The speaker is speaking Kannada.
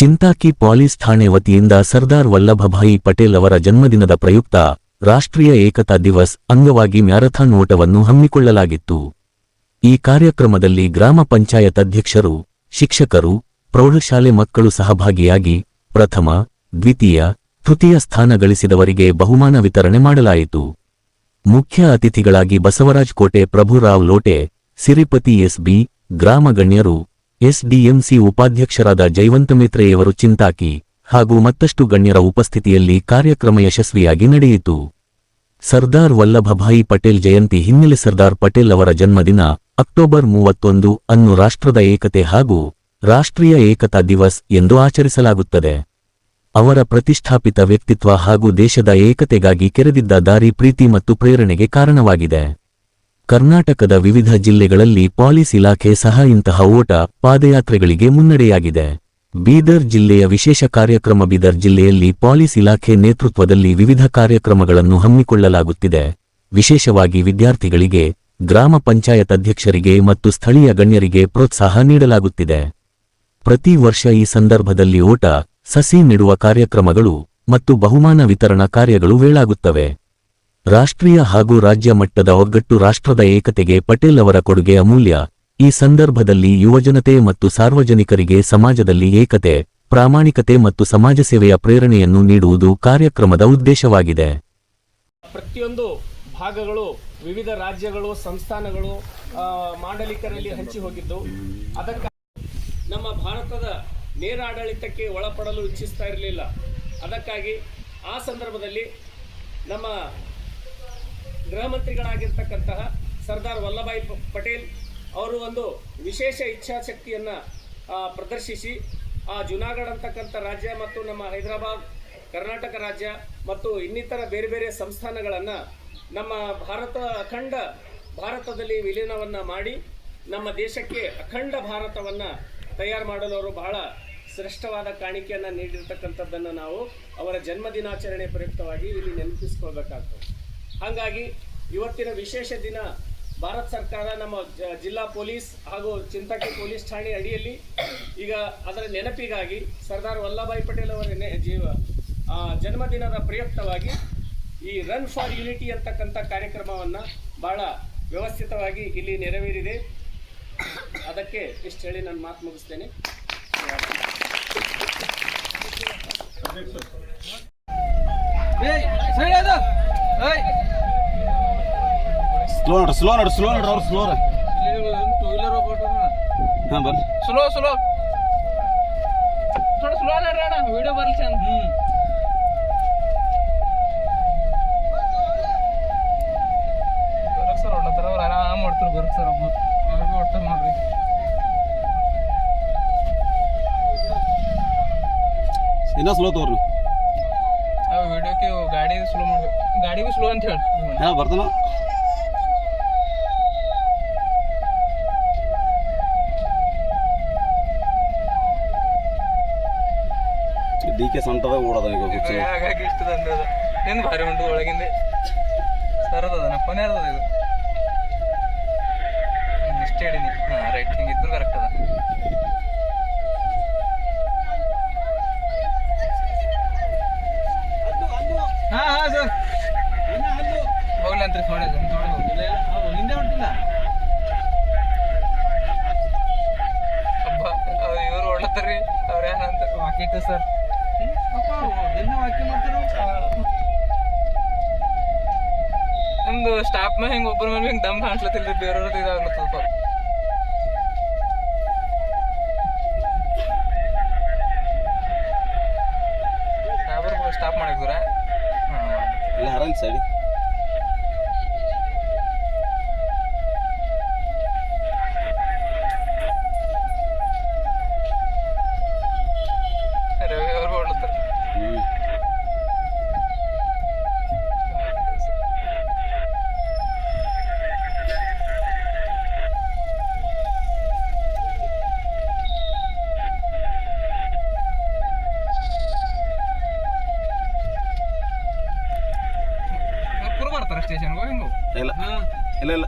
ಚಿಂತಾಕಿ ಪೊಲೀಸ್ ಠಾಣೆ ವತಿಯಿಂದ ಸರ್ದಾರ್ ವಲ್ಲಭಭಾಯಿ ಪಟೇಲ್ ಅವರ ಜನ್ಮದಿನದ ಪ್ರಯುಕ್ತ ರಾಷ್ಟ್ರೀಯ ಏಕತಾ ದಿವಸ್ ಅಂಗವಾಗಿ ಮ್ಯಾರಥಾನ್ ಓಟವನ್ನು ಹಮ್ಮಿಕೊಳ್ಳಲಾಗಿತ್ತು. ಈ ಕಾರ್ಯಕ್ರಮದಲ್ಲಿ ಗ್ರಾಮ ಪಂಚಾಯತ್ ಅಧ್ಯಕ್ಷರು, ಶಿಕ್ಷಕರು, ಪ್ರೌಢಶಾಲೆ ಮಕ್ಕಳು ಸಹಭಾಗಿಯಾಗಿ ಪ್ರಥಮ, ದ್ವಿತೀಯ, ತೃತೀಯ ಸ್ಥಾನ ಗಳಿಸಿದವರಿಗೆ ಬಹುಮಾನ ವಿತರಣೆ ಮಾಡಲಾಯಿತು. ಮುಖ್ಯ ಅತಿಥಿಗಳಾಗಿ ಬಸವರಾಜ್ ಕೋಟೆ ಪ್ರಭುರಾವ್ ಲೋಟೆ, ಸಿರಿಪತಿ ಎಸ್ಬಿ, ಗ್ರಾಮ ಗಣ್ಯರು ಎಸ್ಡಿಎಂಸಿ ಉಪಾಧ್ಯಕ್ಷರಾದ ಜೈವಂತ ಮೇತ್ರೆಯವರು ಚಿಂತಾಕಿ ಹಾಗೂ ಮತ್ತಷ್ಟು ಗಣ್ಯರ ಉಪಸ್ಥಿತಿಯಲ್ಲಿ ಕಾರ್ಯಕ್ರಮ ಯಶಸ್ವಿಯಾಗಿ ನಡೆಯಿತು. ಸರ್ದಾರ್ ವಲ್ಲಭಭಾಯಿ ಪಟೇಲ್ ಜಯಂತಿ ಹಿನ್ನೆಲೆ ಸರ್ದಾರ್ ಪಟೇಲ್ ಅವರ ಜನ್ಮದಿನ ಅಕ್ಟೋಬರ್ ಮೂವತ್ತೊಂದು ಅನ್ನು ರಾಷ್ಟ್ರದ ಏಕತೆ ಹಾಗೂ ರಾಷ್ಟ್ರೀಯ ಏಕತಾ ದಿವಸ್ ಎಂದು ಆಚರಿಸಲಾಗುತ್ತದೆ. ಅವರ ಪ್ರತಿಷ್ಠಾಪಿತ ವ್ಯಕ್ತಿತ್ವ ಹಾಗೂ ದೇಶದ ಏಕತೆಗಾಗಿ ಕೆರೆದಿದ್ದ ದಾರಿ ಪ್ರೀತಿ ಮತ್ತು ಪ್ರೇರಣೆಗೆ ಕಾರಣವಾಗಿದೆ. ಕರ್ನಾಟಕದ ವಿವಿಧ ಜಿಲ್ಲೆಗಳಲ್ಲಿ ಪಾಲಿಸ್ ಇಲಾಖೆ ಸಹ ಇಂತಹ ಓಟ ಪಾದಯಾತ್ರೆಗಳಿಗೆ ಮುನ್ನಡೆಯಾಗಿದೆ. ಬೀದರ್ ಜಿಲ್ಲೆಯ ವಿಶೇಷ ಕಾರ್ಯಕ್ರಮ ಬೀದರ್ ಜಿಲ್ಲೆಯಲ್ಲಿ ಪಾಲಿಸ್ ಇಲಾಖೆ ನೇತೃತ್ವದಲ್ಲಿ ವಿವಿಧ ಕಾರ್ಯಕ್ರಮಗಳನ್ನು ಹಮ್ಮಿಕೊಳ್ಳಲಾಗುತ್ತಿದೆ. ವಿಶೇಷವಾಗಿ ವಿದ್ಯಾರ್ಥಿಗಳಿಗೆ, ಗ್ರಾಮ ಪಂಚಾಯತ್ ಅಧ್ಯಕ್ಷರಿಗೆ ಮತ್ತು ಸ್ಥಳೀಯ ಗಣ್ಯರಿಗೆ ಪ್ರೋತ್ಸಾಹ ನೀಡಲಾಗುತ್ತಿದೆ. ಪ್ರತಿ ವರ್ಷ ಈ ಸಂದರ್ಭದಲ್ಲಿ ಓಟ, ಸಸಿ ನೆಡುವ ಕಾರ್ಯಕ್ರಮಗಳು ಮತ್ತು ಬಹುಮಾನ ವಿತರಣಾ ಕಾರ್ಯಗಳು ವೇಳಾಗುತ್ತವೆ. ರಾಷ್ಟ್ರೀಯ ಹಾಗೂ ರಾಜ್ಯ ಮಟ್ಟದ ಒಗ್ಗಟ್ಟು ರಾಷ್ಟ್ರದ ಏಕತೆಗೆ ಪಟೇಲ್ ಅವರ ಕೊಡುಗೆ ಅಮೂಲ್ಯ. ಈ ಸಂದರ್ಭದಲ್ಲಿ ಯುವಜನತೆ ಮತ್ತು ಸಾರ್ವಜನಿಕರಿಗೆ ಸಮಾಜದಲ್ಲಿ ಏಕತೆ, ಪ್ರಾಮಾಣಿಕತೆ ಮತ್ತು ಸಮಾಜ ಸೇವೆಯ ಪ್ರೇರಣೆಯನ್ನು ನೀಡುವುದು ಕಾರ್ಯಕ್ರಮದ ಉದ್ದೇಶವಾಗಿದೆ. ಪ್ರತಿಯೊಂದು ಭಾಗಗಳು, ವಿವಿಧ ರಾಜ್ಯಗಳು, ಸಂಸ್ಥಾನಗಳು ಮಾಂಡಲಿಕರಲ್ಲಿ ಹಂಚಿ ಹೋಗಿದ್ದು. ಅದಕ್ಕಾಗಿ ನಮ್ಮ ಭಾರತದ ನೇರ ಆಡಳಿತಕ್ಕೆ ಒಳಪಡಲು ಇಚ್ಛಿಸ್ತಾ ಇರಲಿಲ್ಲ. ಅದಕ್ಕಾಗಿ ಆ ಸಂದರ್ಭದಲ್ಲಿ ನಮ್ಮ ಗೃಹ ಮಂತ್ರಿಗಳಾಗಿರ್ತಕ್ಕಂತಹ ಸರ್ದಾರ್ ವಲ್ಲಭಾಯಿ ಪಟೇಲ್ ಅವರು ಒಂದು ವಿಶೇಷ ಇಚ್ಛಾಶಕ್ತಿಯನ್ನು ಪ್ರದರ್ಶಿಸಿ, ಆ, ಜುನಾಗಢ ಅಂತಕ್ಕಂಥ ರಾಜ್ಯ ಮತ್ತು ನಮ್ಮ ಹೈದರಾಬಾದ್, ಕರ್ನಾಟಕ ರಾಜ್ಯ ಮತ್ತು ಇನ್ನಿತರ ಬೇರೆ ಬೇರೆ ಸಂಸ್ಥಾನಗಳನ್ನು ನಮ್ಮ ಭಾರತ ಅಖಂಡ ಭಾರತದಲ್ಲಿ ವಿಲೀನವನ್ನು ಮಾಡಿ, ನಮ್ಮ ದೇಶಕ್ಕೆ ಅಖಂಡ ಭಾರತವನ್ನು ತಯಾರು ಮಾಡಲು ಅವರು ಬಹಳ ಶ್ರೇಷ್ಠವಾದ ಕಾಣಿಕೆಯನ್ನು ನೀಡಿರ್ತಕ್ಕಂಥದ್ದನ್ನು ನಾವು ಅವರ ಜನ್ಮ ದಿನಾಚರಣೆ ಪ್ರಯುಕ್ತವಾಗಿ ಇಲ್ಲಿ ನೆನಪಿಸ್ಕೊಳ್ಬೇಕಾಗ್ತದೆ. ಹಾಗಾಗಿ ಇವತ್ತಿನ ವಿಶೇಷ ದಿನ ಭಾರತ ಸರ್ಕಾರ ನಮ್ಮ ಜಿಲ್ಲಾ ಪೊಲೀಸ್ ಹಾಗೂ ಚಿಂತಕಿ ಪೊಲೀಸ್ ಠಾಣೆ ಅಡಿಯಲ್ಲಿ ಈಗ ಅದರ ನೆನಪಿಗಾಗಿ ಸರ್ದಾರ್ ವಲ್ಲಭಾಯಿ ಪಟೇಲ್ ಅವರ ಜೀವ ಜನ್ಮದಿನದ ಪ್ರಯುಕ್ತವಾಗಿ ಈ ರನ್ ಫಾರ್ ಯುನಿಟಿ ಅಂತಕ್ಕಂಥ ಕಾರ್ಯಕ್ರಮವನ್ನು ಬಹಳ ವ್ಯವಸ್ಥಿತವಾಗಿ ಇಲ್ಲಿ ನೆರವೇರಿದೆ. ಅದಕ್ಕೆ ಇಷ್ಟು ಹೇಳಿ ನಾನು ಮಾತು ಮುಗಿಸ್ತೇನೆ. ಸ್ಲೋ ನೋಡ್ರಿ ಸ್ಲೋ ನೋಡ್ರಿ ಸ್ಲೋ ನೋಡ್ರಿ ಅವ್ರು ಸ್ಲೋ ರೀ ಹಾಂ ಸ್ಲೋ ಸ್ಲೋ ಸ್ಲೋ ಅಣ್ಣ ವಿಡಿಯೋ ಚಂದ. ಹ್ಞೂ ಸರ್ ಅವ್ರು ಆರಾಮ್ ಸರ್ ಸ್ಲೋ ತೋರಿ ವಿಡಿಯೋಕ್ಕೆ ಗಾಡಿ ಸ್ಲೋ ಮಾಡಿ ಗಾಡಿಗೂ ಸ್ಲೋ ಅಂತ ಹೇಳಿ. ಹಾಂ ಬರ್ತಾನ ಡಿ ಕೆ ಸಂಟದ ಓಡೋದ ಈಗ ಹುಚ್ಚು. ಹಾಗಾಗಿ ಇಷ್ಟು ತಂದೆ ಅದು ನಿಂದು ಭಾರಿ ಉಂಟು ಒಳಗಿಂದೆ. ಸರ್ ಅದ ನಾ ಫೋನ್ ಯಾರ್ದದ ಇದು ಇಷ್ಟೇ ಹೇಳೀನಿ ಹಾಂ ರೈಟ್ ಹಿಂಗಿದ್ರು ಕರೆಕ್ಟ್ ಅದ. ಹಾ ಹಾ ಸರ್ ಹೋಗ್ಲಿ ಅಂತ ನೋಡಿ ಹಿಂದೆ ಹೊರಟಿಲ್ಲ ಅಪ್ಪ ಇವ್ರು ಇವರು ಅವ್ರ ಏನಂತ ಮಾಕಿಟ್ಟು ಸರ್ ದಿನ ವಾಕ್ಯ ಮಾಡ್ತಾರ? ನಮ್ದು ಸ್ಟಾಫ್ ಮೇ ಹಿಂಗೆ ಒಬ್ಬರ ಮೇಲೆ ಹಿಂಗೆ ದಮ್ ಕಾಣಿಸ್ಲತ್ತಿಲ್ಲ ಬೇರೆಯವ್ರದ್ದು ಇದಾಗ್ಲತ್ತದ ಪಾಪ ಸ್ಟಾಪ್ ಮಾಡಿದ್ರ ಹಾಂ ಇಲ್ಲ ಆರಾಮ್ ಸೈಡ್ ರವಿ ಅವ್ರು ಹೊಡ್ಲತ್ತಾರ ಹ್ಞೂ ಕುರು ಸ್ಟೇಷನ್ ಸ್ಟೇಷನ್ಗೆ ಹಿಂಗು ಇಲ್ಲ. ಇಲ್ಲ ಇಲ್ಲ.